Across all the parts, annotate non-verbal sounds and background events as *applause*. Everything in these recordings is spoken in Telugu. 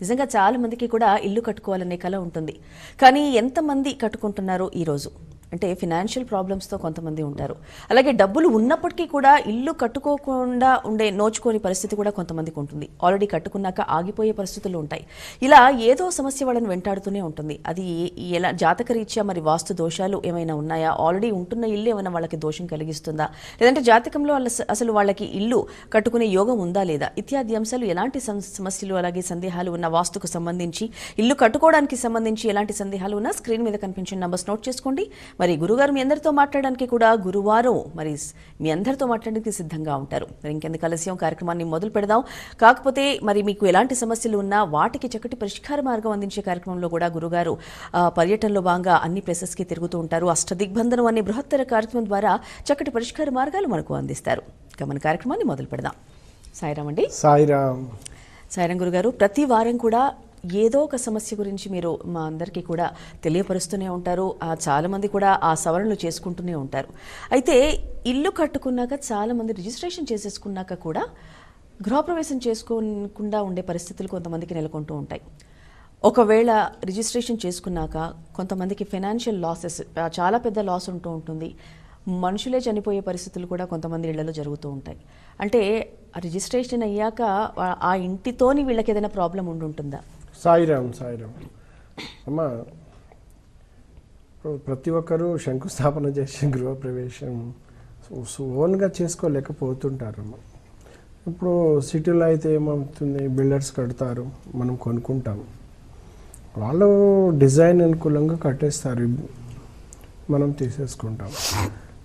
నిజంగా చాలా మందికి కూడా ఇల్లు కట్టుకోవాలనే కళ ఉంటుంది. కానీ ఎంతమంది కట్టుకుంటున్నారో ఈరోజు అంటే ఫినాన్షియల్ ప్రాబ్లమ్స్తో కొంతమంది ఉంటారు. అలాగే డబ్బులు ఉన్నప్పటికీ కూడా ఇల్లు కట్టుకోకుండా ఉండే నోచుకోని పరిస్థితి కూడా కొంతమందికి ఉంటుంది. ఆల్రెడీ కట్టుకున్నాక ఆగిపోయే పరిస్థితులు ఉంటాయి. ఇలా ఏదో సమస్య వాళ్ళని వెంటాడుతూనే ఉంటుంది. అది ఎలా జాతకరీత్యా మరి వాస్తు దోషాలు ఏమైనా ఉన్నాయా? ఆల్రెడీ ఉంటున్న ఇల్లు ఏమైనా వాళ్ళకి దోషం కలిగిస్తుందా? లేదంటే జాతకంలో వాళ్ళ అసలు వాళ్ళకి ఇల్లు కట్టుకునే యోగం ఉందా లేదా? ఇత్యాది అంశాలు ఎలాంటి సం- సమస్యలు అలాగే సందేహాలు ఉన్న వాస్తుకు సంబంధించి ఇల్లు కట్టుకోవడానికి సంబంధించి ఎలాంటి సందేహాలు ఉన్నా స్క్రీన్ మీద కనిపించిన నంబర్స్ నోట్ చేసుకోండి. మరి గురుగారు మీ అందరితో మాట్లాడడానికి కూడా గురువారం మరి మీ అందరితో మాట్లాడడానికి సిద్ధంగా ఉంటారు. మరి ఇంకెందుకు ఆలస్యం? కార్యక్రమాన్ని మొదలు పెడదాం. కాకపోతే మరి మీకు ఎలాంటి సమస్యలు ఉన్నా వాటికి చక్కటి పరిష్కార మార్గం అందించే కార్యక్రమంలో కూడా గురుగారు పర్యటనలో భాగంగా అన్ని ప్లేసెస్కి తిరుగుతూ ఉంటారు. అష్టదిగ్బంధనం అనే బృహత్తర కార్యక్రమం ద్వారా చక్కటి పరిష్కార మార్గాలు మనకు అందిస్తారు. ఇక మన కార్యక్రమాన్ని మొదలు పెడదాం. సాయిరామ్. అండి సాయిరామ్ సాయిరాం గురుగారు ప్రతి వారం కూడా ఏదో ఒక సమస్య గురించి మీరు మా అందరికీ కూడా తెలియపరుస్తూనే ఉంటారు. చాలామంది కూడా ఆ సవరణలు చేసుకుంటూనే ఉంటారు. అయితే ఇల్లు కట్టుకున్నాక చాలామంది రిజిస్ట్రేషన్ చేసేసుకున్నాక కూడా గృహప్రవేశం చేసుకోకుండా ఉండే పరిస్థితులు కొంతమందికి నెలకొంటూ ఉంటాయి. ఒకవేళ రిజిస్ట్రేషన్ చేసుకున్నాక కొంతమందికి ఫైనాన్షియల్ లాసెస్ చాలా పెద్ద లాస్ ఉంటూ ఉంటుంది. మనుషులే చనిపోయే పరిస్థితులు కూడా కొంతమంది ఇళ్ళలో జరుగుతూ ఉంటాయి. అంటే రిజిస్ట్రేషన్ అయ్యాక ఆ- ఆ ఇంటితోని వీళ్ళకి ఏదైనా ప్రాబ్లం ఉండుంటుందా? సాయిరామ్ సాయిరామ్. అమ్మ ఇప్పుడు ప్రతి ఒక్కరూ శంకుస్థాపన చేసి గృహప్రవేశం ఓన్గా చేసుకోలేకపోతుంటారమ్మ. ఇప్పుడు సిటీలో అయితే ఏమవుతుంది? బిల్డర్స్ కడతారు మనం కొనుక్కుంటాం వాళ్ళు డిజైన్ అనుకూలంగా కట్టేస్తారు మనం తీసేసుకుంటాం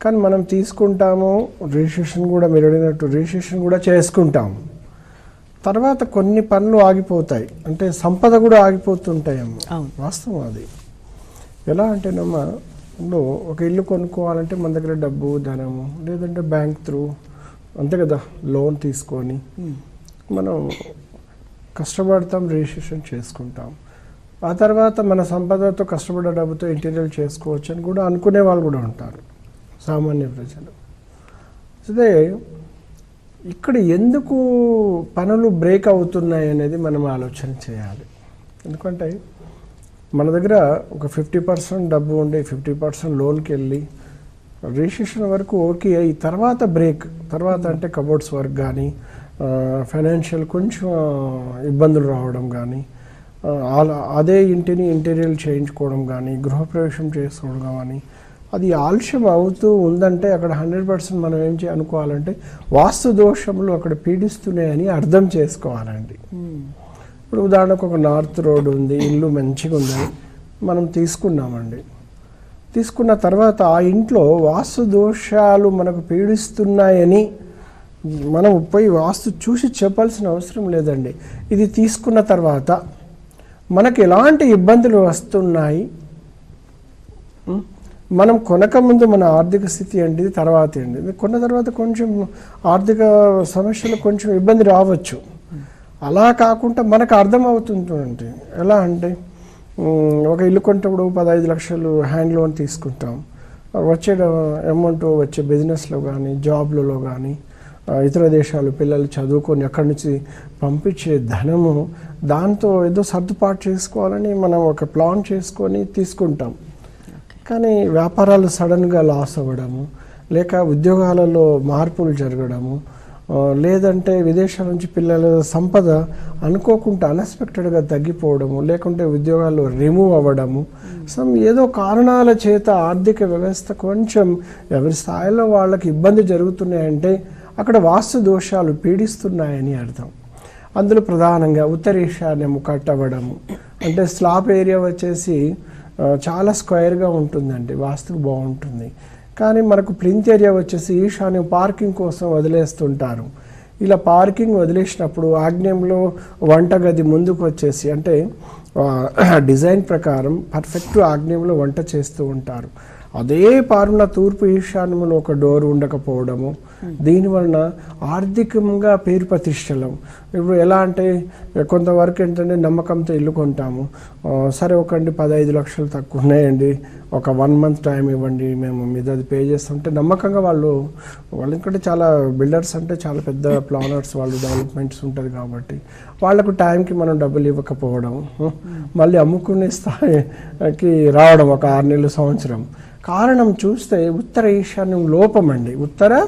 కానీ మనం తీసుకుంటాము రిజిస్ట్రేషన్ కూడా మీరు అడిగినట్టు రిజిస్ట్రేషన్ కూడా చేసుకుంటాము. తర్వాత కొన్ని పనులు ఆగిపోతాయి. అంటే సంపద కూడా ఆగిపోతుంటాయమ్మ. వాస్తవం అది. ఎలా అంటేనమ్మా ఇప్పుడు ఒక ఇల్లు కొనుక్కోవాలంటే మన దగ్గర డబ్బు ధనము లేదంటే బ్యాంక్ త్రూ అంతే కదా లోన్ తీసుకొని మనం కష్టపడతాం రిజిస్ట్రేషన్ చేసుకుంటాం. ఆ తర్వాత మన సంపదతో కష్టపడ్డ డబ్బుతో ఇంటీరియర్ చేసుకోవచ్చు అని కూడా అనుకునే వాళ్ళు కూడా ఉంటారు సామాన్య ప్రజలు. అదే ఇక్కడ ఎందుకు పనులు బ్రేక్ అవుతున్నాయి అనేది మనం ఆలోచన చేయాలి. ఎందుకంటే మన దగ్గర ఒక ఫిఫ్టీ పర్సెంట్ డబ్బు ఉండి ఫిఫ్టీ పర్సెంట్ లోన్కి వెళ్ళి రిజిస్ట్రేషన్ వరకు ఓకే అయ్యి తర్వాత బ్రేక్ తర్వాత అంటే కబోర్డ్స్ వర్క్ కానీ ఫైనాన్షియల్ కొంచెం ఇబ్బందులు రావడం కానీ ఆ, అదే ఇంటిని ఇంటీరియర్ చేయించుకోవడం కానీ గృహప్రవేశం చేసుకోవడం కానీ అది ఆలస్యం అవుతూ ఉందంటే అక్కడ హండ్రెడ్ పర్సెంట్ మనం ఏం చేయ అనుకోవాలంటే వాస్తు దోషములు అక్కడ పీడిస్తున్నాయని అర్థం చేసుకోవాలండి. ఇప్పుడు ఉదాహరణకు ఒక నార్త్ రోడ్ ఉంది ఇల్లు మంచిగా ఉందని మనం తీసుకున్నామండి. తీసుకున్న తర్వాత ఆ ఇంట్లో వాస్తు దోషాలు మనకు పీడిస్తున్నాయని మనం పోయి వాస్తు చూసి చెప్పాల్సిన అవసరం లేదండి. ఇది తీసుకున్న తర్వాత మనకు ఎలాంటి ఇబ్బందులు వస్తున్నాయి? మనం కొనక ముందు మన ఆర్థిక స్థితి ఏంటి తర్వాత అండి ఇది కొన్న తర్వాత కొంచెం ఆర్థిక సమస్యలు కొంచెం ఇబ్బంది రావచ్చు. అలా కాకుండా మనకు అర్థమవుతుంది ఎలా అంటే ఒక ఇల్లు కొంటప్పుడు పదహైదు లక్షలు హ్యాండ్ లోన్ తీసుకుంటాం. వచ్చే అమౌంట్ వచ్చే బిజినెస్లో కానీ జాబ్లలో కానీ ఇతర దేశాలు పిల్లలు చదువుకొని అక్కడి నుంచి పంపించే ధనము దాంతో ఏదో సర్దుబాటు చేసుకోవాలని మనం ఒక ప్లాన్ చేసుకొని తీసుకుంటాం. కానీ వ్యాపారాలు సడన్గా లాస్ అవ్వడము లేక ఉద్యోగాలలో మార్పులు జరగడము లేదంటే విదేశాల నుంచి పిల్లల సంపద అనుకోకుండా అన్ఎక్స్పెక్టెడ్గా తగ్గిపోవడము లేకుంటే ఉద్యోగాలు రిమూవ్ అవ్వడము సమ్ ఏదో కారణాల చేత ఆర్థిక వ్యవస్థ కొంచెం ఎవరి స్థాయిలో వాళ్ళకి ఇబ్బంది జరుగుతున్నాయంటే అక్కడ వాస్తు దోషాలు పీడిస్తున్నాయని అర్థం. అందులో ప్రధానంగా ఉత్తర కట్టవడము అంటే స్లాబ్ ఏరియా వచ్చేసి చాలా స్క్వేర్గా ఉంటుందండి వాస్తు బాగుంటుంది. కానీ మనకు ప్లింత్ ఏరియా వచ్చేసి ఈశాన్యం పార్కింగ్ కోసం వదిలేస్తుంటారు. ఇలా పార్కింగ్ వదిలేసినప్పుడు ఆగ్నేయంలో వంటగది ముందుకు వచ్చేసి అంటే *clears throat* డిజైన్ ప్రకారం పర్ఫెక్ట్ ఆగ్నేయంలో వంట చేస్తూ ఉంటారు. అదే పారున తూర్పు ఈశాన్యంలో ఒక డోర్ ఉండకపోవడము. దీని వలన ఆర్థికంగా పేరు ప్రతిష్టలం. ఇప్పుడు ఎలా అంటే కొంతవరకు ఏంటంటే నమ్మకంతో ఇల్లు కొంటాము. సరే ఒకండి పదహైదు లక్షలు తక్కువ ఉన్నాయండి. ఒక వన్ మంత్ టైం ఇవ్వండి మేము మీద అది పే చేస్తుంటే నమ్మకంగా వాళ్ళు వాళ్ళు ఎందుకంటే చాలా బిల్డర్స్ అంటే చాలా పెద్ద ప్లానర్స్ వాళ్ళు డెవలప్మెంట్స్ ఉంటుంది కాబట్టి. వాళ్ళకు టైంకి మనం డబ్బులు ఇవ్వకపోవడం మళ్ళీ అమ్ముకునే స్థాయికి రావడం ఒక ఆరు నెలలు సంవత్సరం. కారణం చూస్తే ఉత్తర ఈశాన్యం లోపం అండి. ఉత్తర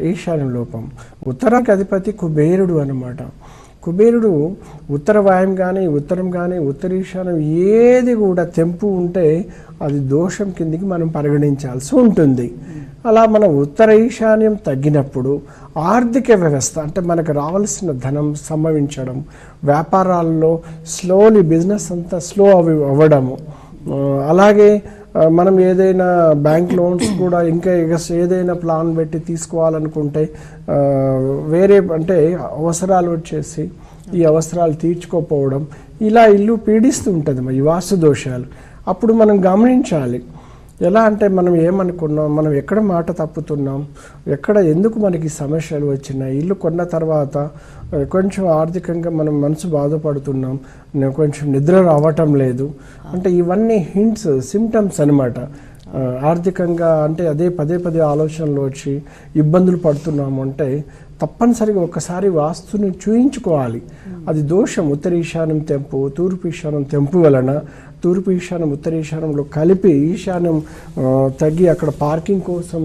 ఈశాన్యం లోపం. ఉత్తరానికి అధిపతి కుబేరుడు అనమాట కుబేరుడు ఉత్తర వాయం కానీ ఉత్తరం కానీ ఉత్తర ఈశాన్యం ఏది కూడా తెంపు ఉంటే అది దోషం కిందికి మనం పరిగణించాల్సి ఉంటుంది. అలా మన ఉత్తర ఈశాన్యం తగ్గినప్పుడు ఆర్థిక వ్యవస్థ అంటే మనకు రావాల్సిన ధనం సంభవించడం వ్యాపారాల్లో స్లోలీ బిజినెస్ అంతా స్లో అవి అవ్వడము అలాగే మనం ఏదైనా బ్యాంక్ లోన్స్ కూడా ఇంకా ఎగస్- ఏదైనా ప్లాన్ పెట్టి తీసుకోవాలనుకుంటే వేరే అంటే అవసరాలు వచ్చేసి ఈ అవసరాలు తీర్చుకోకపోవడం ఇలా ఇల్లు పీడిస్తూ ఉంటుంది మరి ఈ వాస్తు దోషాలు. అప్పుడు మనం గమనించాలి. ఎలా అంటే మనం ఏమనుకున్నాం? మనం ఎక్కడ మాట తప్పుతున్నాం? ఎక్కడ ఎందుకు మనకి సమస్యలు వచ్చినాయి? ఇల్లు కొన్న తర్వాత కొంచెం ఆర్థికంగా మనం మనసు బాధపడుతున్నాం. కొంచెం నిద్ర రావటం లేదు. అంటే ఇవన్నీ హింట్స్ సిమ్టమ్స్ అనమాట ఆర్థికంగా అంటే అదే పదే పదే ఆలోచనలు వచ్చి ఇబ్బందులు పడుతున్నాము అంటే తప్పనిసరిగా ఒకసారి వాస్తుని చూయించుకోవాలి. అది దోషం. ఉత్తర ఈశాన్యం తెంపు తూర్పు ఈశాన్యం తెంపు వలన తూర్పు ఈశాన్యం ఉత్తర ఈశాన్యంలో కలిపి ఈశాన్యం తగ్గి అక్కడ పార్కింగ్ కోసం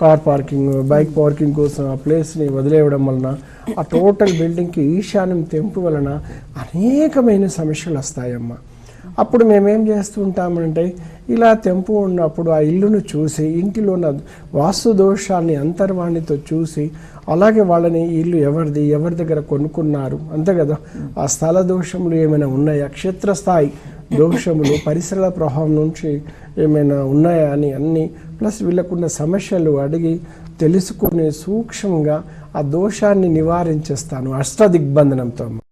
కార్ పార్కింగ్ బైక్ పార్కింగ్ కోసం ఆ ప్లేస్ని వదిలేయడం వలన ఆ టోటల్ బిల్డింగ్కి ఈశాన్యం తెంపు వలన అనేకమైన సమస్యలు వస్తాయమ్మా. అప్పుడు మేమేం చేస్తూ ఉంటామంటే ఇలా తెంపు ఉన్నప్పుడు ఆ ఇల్లును చూసి ఇంటిలో ఉన్న వాస్తు దోషాన్ని అంతర్వాణితో చూసి అలాగే వాళ్ళని ఇల్లు ఎవరిది ఎవరి దగ్గర కొనుక్కున్నారు అంతే కదా? ఆ స్థల దోషములు ఏమైనా ఉన్నాయా? క్షేత్రస్థాయి దోషములు పరిసరాల ప్రభావం నుంచి ఏమైనా ఉన్నాయా అని అన్నీ ప్లస్ వీళ్ళకున్న సమస్యలు అడిగి తెలుసుకునే సూక్ష్మంగా ఆ దోషాన్ని నివారించేస్తాను అష్టదిగ్బంధనంతో.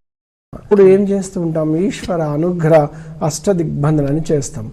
అప్పుడు ఏం చేస్తూ ఉంటాం? ఈశ్వర అనుగ్రహ అష్టదిగ్బంధనాన్ని చేస్తాం.